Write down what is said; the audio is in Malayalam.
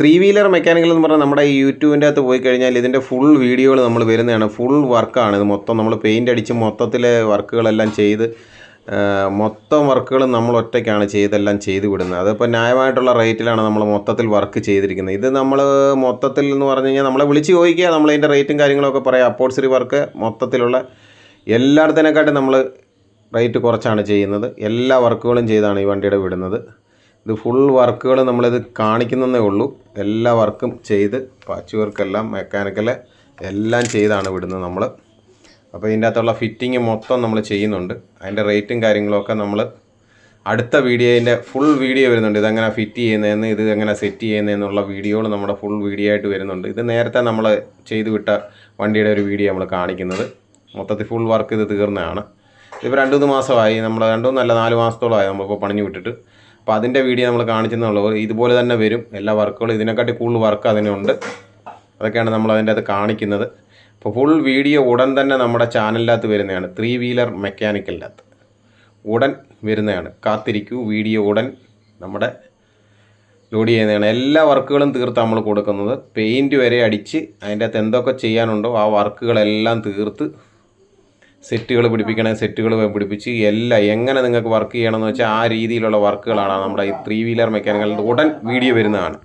ത്രീ വീലർ മെക്കാനിക്കൽ എന്ന് പറഞ്ഞാൽ നമ്മുടെ ഈ യൂട്യൂബിന്റെ അകത്ത് പോയി കഴിഞ്ഞാൽ ഇതിന്റെ ഫുൾ വീഡിയോകൾ നമ്മൾ വരുന്നതാണ്. ഫുൾ വർക്കാണ് ഇത് മൊത്തം നമ്മൾ പെയിന്റ് അടിച്ച് മൊത്തത്തിലെ വർക്കുകളെല്ലാം ചെയ്ത് മൊത്തം വർക്കുകളും നമ്മൾ ഒറ്റയ്ക്കാണ് ചെയ്തെല്ലാം ചെയ്തു വിടുന്നത്. അതിപ്പോൾ ന്യായമായിട്ടുള്ള റേറ്റിലാണ് നമ്മൾ മൊത്തത്തിൽ വർക്ക് ചെയ്തിരിക്കുന്നത്. ഇത് നമ്മൾ മൊത്തത്തിൽ എന്ന് പറഞ്ഞു കഴിഞ്ഞാൽ നമ്മളെ വിളിച്ച് ചോദിക്കുക നമ്മൾ അതിന്റെ റേറ്റും കാര്യങ്ങളൊക്കെ പറയാം. അപ്പോൾസറി വർക്ക് മൊത്തത്തിലുള്ള എല്ലായിടത്തിനെക്കാട്ടും നമ്മൾ റേറ്റ് കുറച്ചാണ് ചെയ്യുന്നത്. എല്ലാ വർക്കുകളും ചെയ്താണ് ഈ വണ്ടിയുടെ വിടുന്നത്. ഇത് ഫുൾ വർക്കുകൾ നമ്മളിത് കാണിക്കുന്നതേ ഉള്ളൂ. എല്ലാ വർക്കും ചെയ്ത് പാച്ച് വർക്കെല്ലാം മെക്കാനിക്കൽ എല്ലാം ചെയ്താണ് വിടുന്നത് നമ്മൾ അപ്പോൾ ഇതിന്റെ അകത്തുള്ള ഫിറ്റിങ് മൊത്തം നമ്മൾ ചെയ്യുന്നുണ്ട്. അതിന്റെ റേറ്റും കാര്യങ്ങളൊക്കെ നമ്മൾ അടുത്ത വീഡിയോന്റെ ഫുൾ വീഡിയോ വരുന്നുണ്ട്. ഇതെങ്ങനെ ഫിറ്റ് ചെയ്യുന്നതെന്ന് ഇത് എങ്ങനെ സെറ്റ് ചെയ്യുന്നതെന്നുള്ള വീഡിയോകൾ നമ്മുടെ ഫുൾ വീഡിയോ ആയിട്ട് വരുന്നുണ്ട്. ഇത് നേരത്തെ നമ്മൾ ചെയ്തു വിട്ട വണ്ടിയുടെ ഒരു വീഡിയോ നമ്മൾ കാണിക്കുന്നത്. മൊത്തത്തിൽ ഫുൾ വർക്ക് ഇത് തീർന്നതാണ്. ഇതിപ്പോൾ രണ്ട് മൂന്ന് മാസമായി. നമ്മൾ രണ്ട് മൂന്നല്ല നാല് മാസത്തോളമായി നമ്മളിപ്പോൾ പണിഞ്ഞു വിട്ടിട്ട്. അപ്പോൾ അതിന്റെ വീഡിയോ നമ്മൾ കാണിച്ചെന്നുള്ളൂ ഇതുപോലെ തന്നെ വരും. എല്ലാ വർക്കുകളും ഇതിനെക്കാട്ടി കൂടുതൽ വർക്ക് അതിനുണ്ട് അതൊക്കെയാണ് നമ്മൾ അതിന്റെ അത് കാണിക്കുന്നത്. അപ്പോൾ ഫുൾ വീഡിയോ ഉടൻ തന്നെ നമ്മുടെ ചാനലിനകത്ത് വരുന്നതാണ്. ത്രീ വീലർ മെക്കാനിക്കലിനകത്ത് ഉടൻ വരുന്നതാണ്. കാത്തിരിക്കൂ. വീഡിയോ ഉടൻ നമ്മുടെ ലോഡ് ചെയ്യുന്നതാണ്. എല്ലാ വർക്കുകളും തീർത്ത് നമ്മൾ കൊടുക്കുന്നത്. പെയിന്റ് വരെ അടിച്ച് അതിന്റെ അകത്ത് എന്തൊക്കെ ചെയ്യാനുണ്ടോ ആ വർക്കുകളെല്ലാം തീർത്ത് സെറ്റുകൾ പിടിപ്പിക്കണേ സെറ്റുകൾ പിടിപ്പിച്ച് എല്ലാം എങ്ങനെ നിങ്ങൾക്ക് വർക്ക് ചെയ്യണമെന്ന് വെച്ചാൽ ആ രീതിയിലുള്ള വർക്കുകളാണ് നമ്മുടെ ഈ ത്രീ വീലർ മെക്കാനിക്കൽ ഉടൻ വീഡിയോ വരുന്നതാണ്.